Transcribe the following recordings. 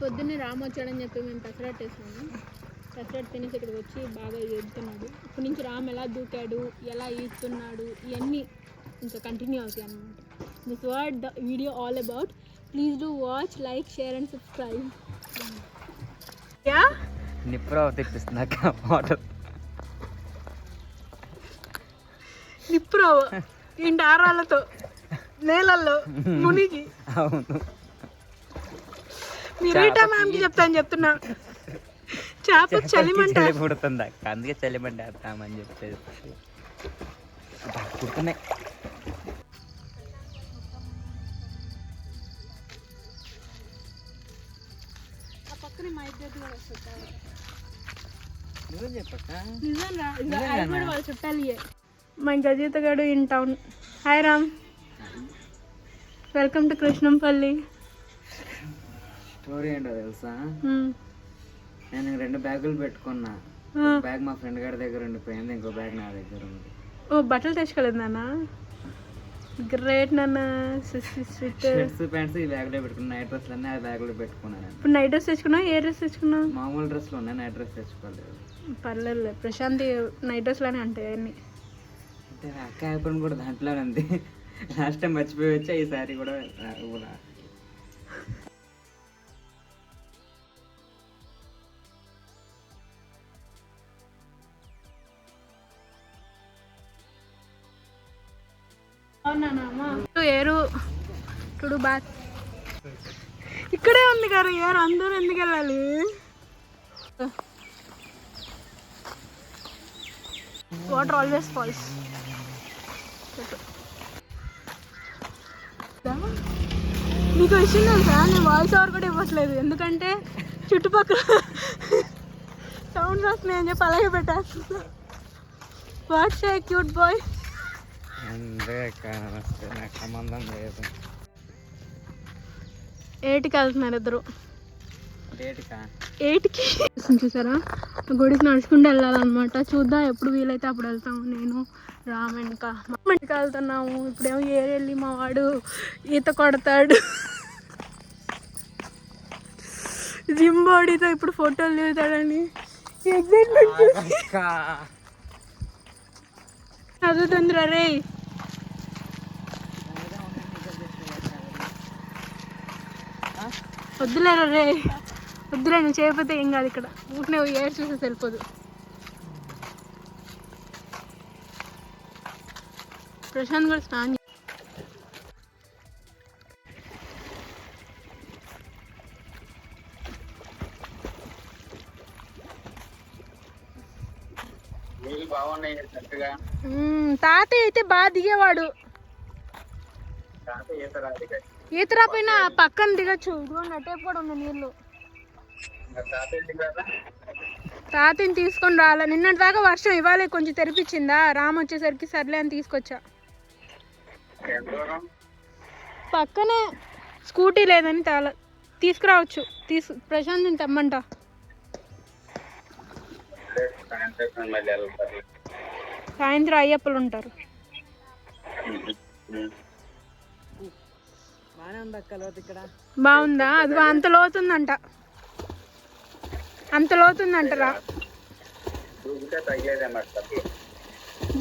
పొద్దున్నే రాము వచ్చాడని చెప్పి మేము పెసరట్ వేసాము. పెసరట్ తినేసి ఇక్కడికి వచ్చి బాగా ఎదుగుతున్నాడు ఇప్పటి నుంచి రామ్ ఎలా దూకాడు ఎలా ఈస్తున్నాడు ఇవన్నీ ఇంకా కంటిన్యూ అవుతాయి అన్నమాట. This what the video all about please do watch like share and subscribe yeah? నిప్పురావు తెప్పిస్తున్నాక వాటర్ నిప్పురావు. ఇంటి ఆరాలతో? నేలల్లో మునిగి. అవును. మీరేటా మ్యామ్కి చెప్తాను చెప్తున్నా. చేప చలిమంట. చలి పుడుతుంది? అక్క అందుకే చలిమంట వేస్తామని అబ్బా, పుడుతున్నాయి. ఆ పక్కనే మా ఇద్దరు కూడా వస్తుంది. మా గజీత గడు in town. Hi Ram. Welcome to Krishnampalli. Story ఏంటో తెలుసా. నేను రెండు బ్యాగులు పెట్టుకున్నా. బ్యాగ్ మా ఫ్రెండ్ గారి దగ్గర ఉండిపోయింది ఇంకో బ్యాగ్ నా దగ్గర ఉంది. ఓ బట్టలు తెచ్చుకోలేదు నాన్న. గ్రేట్ నాన్న. షర్ట్స్ ప్యాంట్స్ ఈ బ్యాగ్లో పెట్టుకున్నా. నైట్ డ్రెస్లు అన్నీ ఆ బ్యాగ్లో పెట్టుకున్నాను ఇప్పుడు నైట్ డ్రెస్ తెచ్చుకున్నావు ఏ డ్రెస్ తెచ్చుకున్నావు మామూలు డ్రెస్లు ఉన్నాయి నైట్ డ్రెస్ తెచ్చుకోలేదు. పర్లేదు ప్రశాంతి నైట్ డ్రెస్లోనే ఉంటాయి అన్ని. అంటే అక్క అయిపోయిన కూడా దాంట్లో ఉంది. లాస్ట్ టైం మర్చిపోయి వచ్చా ఈసారి కూడా ఏరు. టుడు బాత్ ఇక్కడే ఉంది కదా ఏరు అందరూ ఎందుకు వెళ్ళాలి? వాటర్ ఆల్వేస్ ఫాల్స్ నీకు విషయం తెలుసా? నేను వాయిస్ ఓవర్ కూడా ఇవ్వట్లేదు. ఎందుకంటే చుట్టుపక్కల సౌండ్స్ వస్తున్నాయని చెప్పి అలాగే పెట్టాను వాట్స్ ఏ క్యూట్ బాయ్ అంతే నాకు సంబంధం లేదు ఏటికి వెళ్తున్నారు ఇద్దరు? ఎయిట్కి చూసారా? గుడికి నడుచుకుంటూ వెళ్ళాలన్నమాట. చూద్దాం ఎప్పుడు వీలైతే అప్పుడు వెళ్తాము నేను రామ్ ఇంకా మా ఇంటికి వెళ్తున్నాము. ఇప్పుడేమో ఏరు వెళ్ళి మా వాడు ఈత కొడతాడు. జిమ్ బాడీతో ఇప్పుడు ఫోటోలు దిగుతాడని. ఎగ్జైట్మెంట్ అక్క. చదువుతుందిరా రే వద్దులేరా రే? వద్దులే నువ్వు చేయకపోతే ఏం కాదు ఇక్కడ. ఊరినే ఏడు చూసి వెళ్ళిపోదు ప్రశాంత్ కూడా స్నానం తాతయ్య అయితే బాగా దిగేవాడు. ఈత ఈతర పైన పక్కన దిగచ్చు. ఇదిగో నటే కూడా ఉంది నీళ్ళు. తాతని తీసుకొని రాలే. నిన్నటి దాకా వర్షం ఇవ్వాలి కొంచెం తెరిపించిందా? రామ్ వచ్చేసరికి సర్లే అని తీసుకొచ్చా. పక్కనే స్కూటీ లేదని తాల తీసుకురావచ్చు. తీసు ప్రశాంత్ తెమ్మంట. సాయంత్రం అయ్యప్పలు ఉంటారు. బాగుందా? అది అంత లోతుందంట. అంత లోతుందంటరా?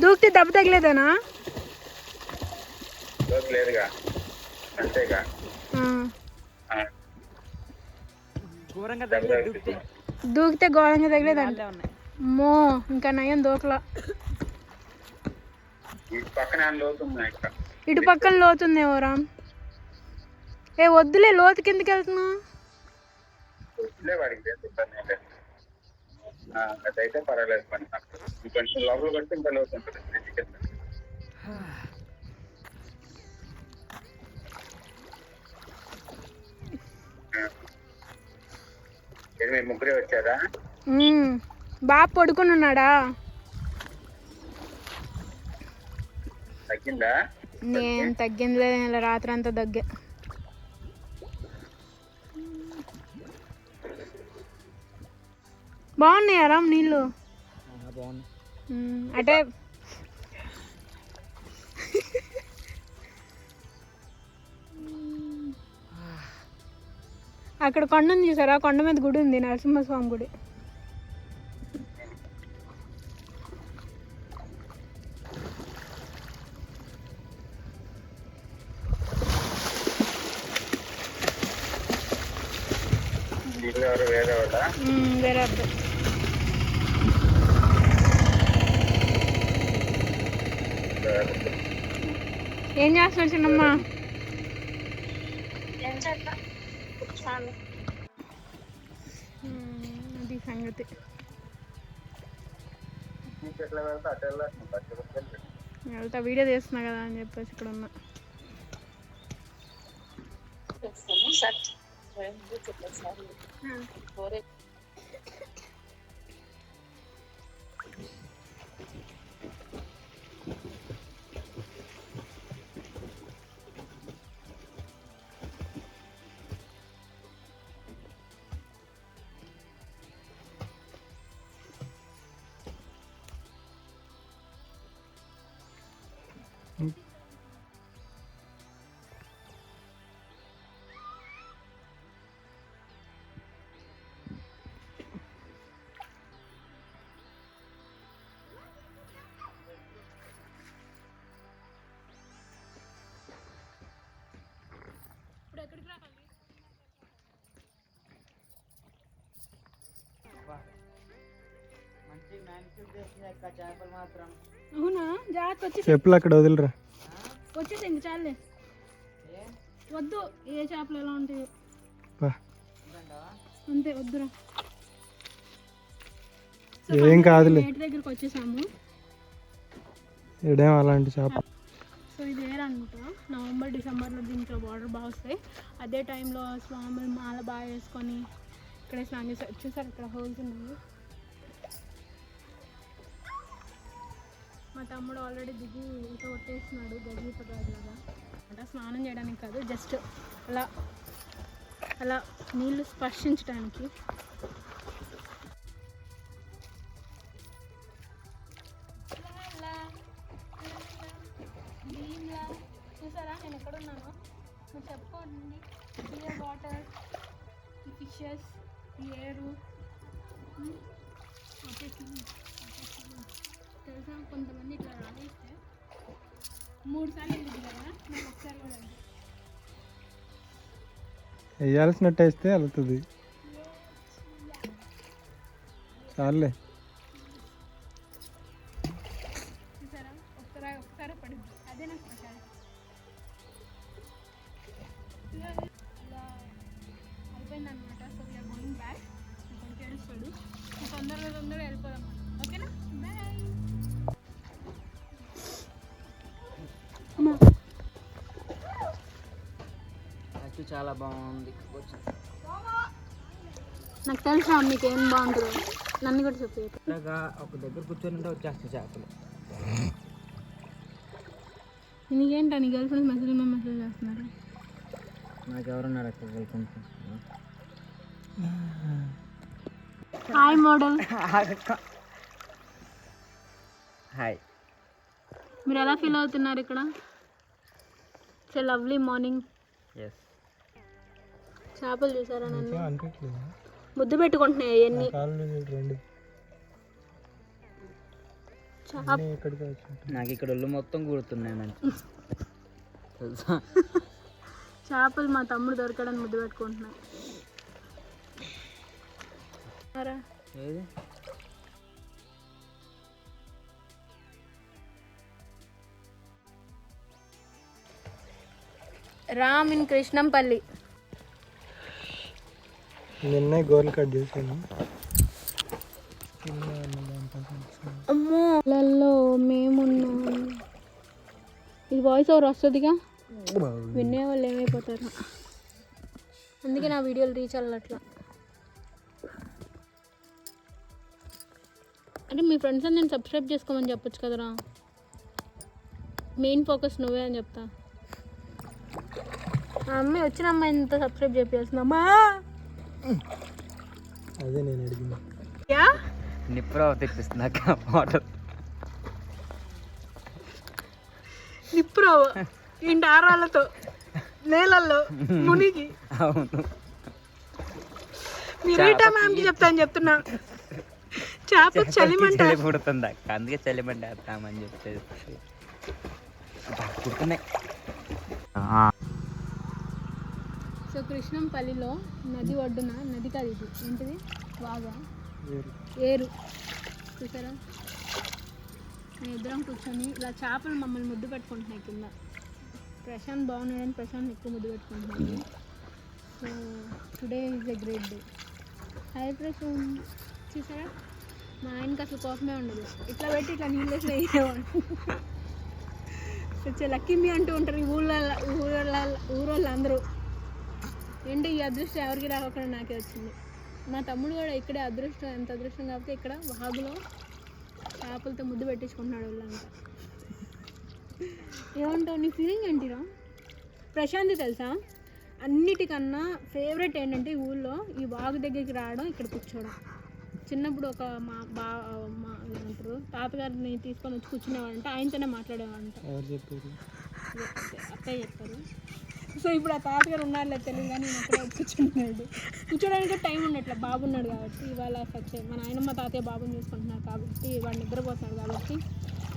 దూకితే దెబ్బ తగిలేదనా? దూకితే? దూకితే ఘోరంగా తగిలేదంట అమ్మో ఇంకా నయం దూకలా. ఈ పక్కన లోతుంది ఇక్కడ? ఇటు పక్కన లోతుందేమో రామ్. ఏ వద్దులే లోతు కిందకి వెళ్తున్నా వదిలే వాడికి ఏం ఇబ్బంది ఏం లేదు. ఆ, అదైతే పర్వాలేదు పని లోపల ఇంకా లోతు ఉంటుంది మీ ముగ్గురే వచ్చారా. బాగా పడుకుని ఉన్నాడా తగ్గిందా? నేను తగ్గింది రాత్రి అంతా దగ్గే బాగున్నాయా రామ్ నీళ్ళు. అంటే అక్కడ కొండ ఉంది చూసారా? కొండ మీద గుడి ఉంది నరసింహస్వామి గుడి. వేరే వేరే ఏం చేస్తున్నాడు చిన్నమ్మ? మ్మ్, అది సంగతి. వెళ్తే వీడియో తీస్తున్నా కదా అని చెప్పేసి ఇక్కడ ఉన్నా. ఇప్పుడు అవునా? జాగ్రత్త వచ్చి చెప్పులు అక్కడ వదిలిరా. వచ్చేసి ఇంక చాలే ఏ? వద్దు ఏ చేపలు ఎలా ఉంటాయో. అంతే వద్దురా. ఏం కాదులే. మేట దగ్గరికి వచ్చేసాము. ఇడేం అలాంటి చేప? సో ఇది వేరే అనమాట నవంబర్ డిసెంబర్లో దీంట్లో వాటర్ బాగా వస్తాయి. అదే టైంలో స్వాములు మాల బాగా వేసుకొని ఇక్కడే స్నానం చేస్తారు. చూసారు ఇక్కడ హోల్స్ ఉన్నాయి. మా తమ్ముడు ఆల్రెడీ దిగి ఈత కొట్టేస్తున్నాడు గజీత లాగా అంటే స్నానం చేయడానికి కాదు జస్ట్ అలా అలా నీళ్ళు స్పర్శించడానికి చూసారా? నేను ఎక్కడ ఉన్నాను? మీరు చెప్పుకోండి. క్లియర్ వాటర్ ఈ ఫిషెస్ ఈ ఏరు ఉమ్, తెలుసా? కొంతమంది ఇట్లా రాలేస్తే మూడు సార్లు వెళ్ళింది కదా? నాకు ఒకసారి కూడా. వేయాల్సినట్టు వేస్తే వెళ్తుంది. చాలులే చాలా బాగుంది. నాకు తెలుసా మీకు ఏం బాగుంటుందో? నన్ను కూడా చెప్పు. ఇలాగా ఒక దగ్గర కూర్చొని ఉంటే వచ్చేస్తాయి చేపలు. నీకేంటా నీ గర్ల్ ఫ్రెండ్స్ మెసేజ్ మీద మెసేజ్ చేస్తున్నారు? నాకు ఎవరున్నారు అక్కడ వెళ్ళుకుంటున్నా హాయ్ మోడల్ హాయ్ మీరు ఎలా ఫీల్ అవుతున్నారు ఇక్కడ? ఇట్స్ లవ్లీ మార్నింగ్ ఎస్ చేపలు చూసారా నన్ను? ముద్దు పెట్టుకుంటున్నాయి అవన్నీ. నాకు ఇక్కడ ఒళ్ళు మొత్తం కూడుతున్నాయి మంచి. చేపలు మా తమ్ముడు దొరకడానికి ముద్దు పెట్టుకుంటున్నాయి. రామ్ ఇన్ కృష్ణంపల్లి. నిన్నే గోర్లు కట్ చేశాను. అమ్మో. మేమున్నాం. ఇది వాయిస్ ఓవర్ వస్తుందిగా? వినే వాళ్ళు ఏమైపోతారు? అందుకే నా వీడియోలు రీచ్ అవ్వట్లా. అంటే మీ ఫ్రెండ్స్ అని నేను సబ్స్క్రైబ్ చేసుకోమని చెప్పొచ్చు కదరా. మెయిన్ ఫోకస్ నువ్వే అని చెప్తా. ఆ అమ్మాయి వచ్చిన అమ్మాయి ఇంత సబ్స్క్రైబ్ చేయాల్సిందమ్మా అదే నేను అడిగింది. యా? నిప్పురావు తెప్పిస్తుంది అక్క వాటర్ నిప్పురావు ఇంటి ఆరాలతో నేలల్లో మునిగి. అవును. రీటా మ్యామ్కి చెప్తాను చెప్తున్నా? చేప చలిమంట చలి పుడుతుంది అక్క అందుకే చలిమంట వేస్తామని చెప్పేసి. అబ్బా, పుడుతున్నాయి. సో కృష్ణంపల్లిలో నది ఒడ్డున నది కాదు ఇది. ఏంటిది? వాగా. ఏరు. చూసారా? మేము ఇద్దరం కూర్చొని ఇలా చేపలు మమ్మల్ని ముద్దు పెట్టుకుంటున్నాయి కింద. ప్రశాంత్ బాగున్నాడని ప్రశాంత్ ఎక్కువ ముద్దు పెట్టుకుంటున్నాడు. So today is a great day. Hi Prashant. చూసారా? మా ఆయనకి అసలు కోపమే ఉండదు. ఇట్లా పెట్టి ఇట్లా నీళ్ళు వేసి వేసేవాడు లక్కీ మీ అంటూ ఉంటారు ఈ ఊళ్ళో ఊళ్ళో ఊరోళ్ళు అందరూ ఏంటి ఈ అదృష్టం ఎవరికి రాకుండా నాకే వచ్చింది? మా తమ్ముడు కూడా ఇక్కడే అదృష్టం ఎంత అదృష్టం కాకపోతే ఇక్కడ వాగులో చేపలతో ముద్దు పెట్టించుకుంటున్నాడు వాళ్ళంతా ఏమంటావు నీ ఫీలింగ్ ఏంటిరా? ప్రశాంతి తెలుసా? అన్నిటికన్నా ఫేవరెట్ ఏంటంటే ఈ ఊళ్ళో ఈ వాగు దగ్గరికి రావడం ఇక్కడ కూర్చోవడం. చిన్నప్పుడు ఒక మా బా మా ఏమంటారు తాతగారిని తీసుకొని వచ్చి కూర్చునేవాడంట ఆయనతోనే మాట్లాడేవాడంట అత్తయ్య చెప్పారు. సో ఇప్పుడు ఆ తాతగారు ఉన్నారులే తెలియదు కానీ నేను అక్కడ కూర్చుంటున్నాడు కూర్చోడానికి టైం ఉండట్లే బాబు ఉన్నాడు కాబట్టి ఇవాళ సచ్చే మా నాయనమ్మ తాతయ్య బాబుని చూసుకుంటున్నారు కాబట్టి వాడు నిద్రపోతున్నాడు కాబట్టి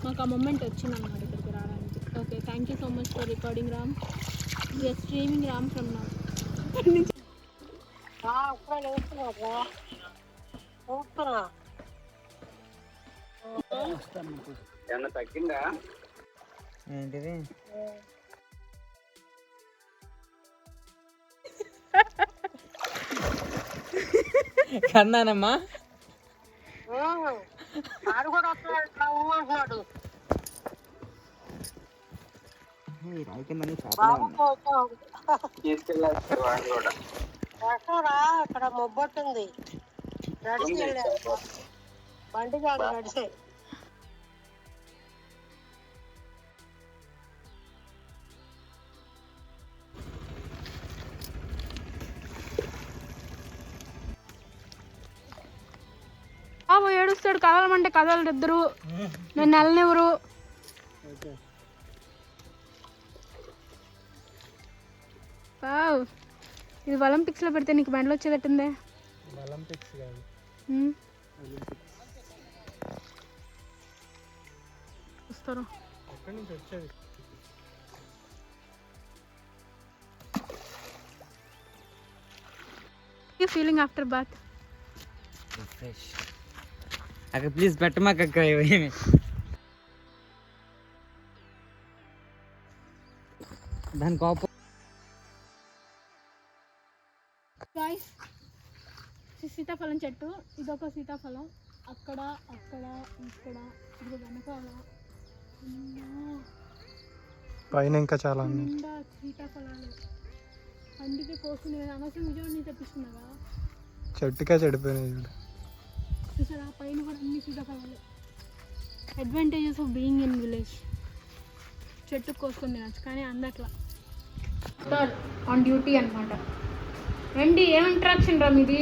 మాకు ఆ మూమెంట్ వచ్చింది అన్నమాట ఇక్కడికి రావడానికి. Okay thank you so much for recording Ram we are streaming Ram from నా ఏంటిది? కూడా అక్కడ మొబ్బొట్టుంది. నడిచి వెళ్ళారు బండి కాదు నడిచే. ఏడుస్తాడు కదలమంటే కదలరు ఇద్దరు నేను నెలనివ్వరు. ఇది ఒలింపిక్స్లో పెడితే నీకు బండ్లు వచ్చేటట్టుందే? ఒలింపిక్స్ కాదు. ఒలింపిక్స్ వస్తారు. ఎక్కడి నుంచి వచ్చేది? ఫీలింగ్ ఆఫ్టర్ బాత్ ఫ్రెష్ అక్క ప్లీజ్ పెట్టమాక అక్క దాని కోపం. సీతాఫలం చెట్టు. ఇదొక సీతాఫలం. అక్కడ అక్కడ ఇక్కడ ఇది వెనకాల. పైన ఇంకా చాలా సీతాఫలాలు. అందుకే కోసుకునే అనవసరం విజయవాడ తెప్పిస్తున్నావా? చెట్టుకే చెడిపోయినాయి చూడు చూసారా? పైన కూడా అన్ని సీతాఫలాలు advantages of being in village చెట్టు కోసుకొని తినచ్చు కానీ అందట్లా. ఆన్ డ్యూటీ అనమాట రండి ఏం ఇంట్రాక్షన్ రా మీది?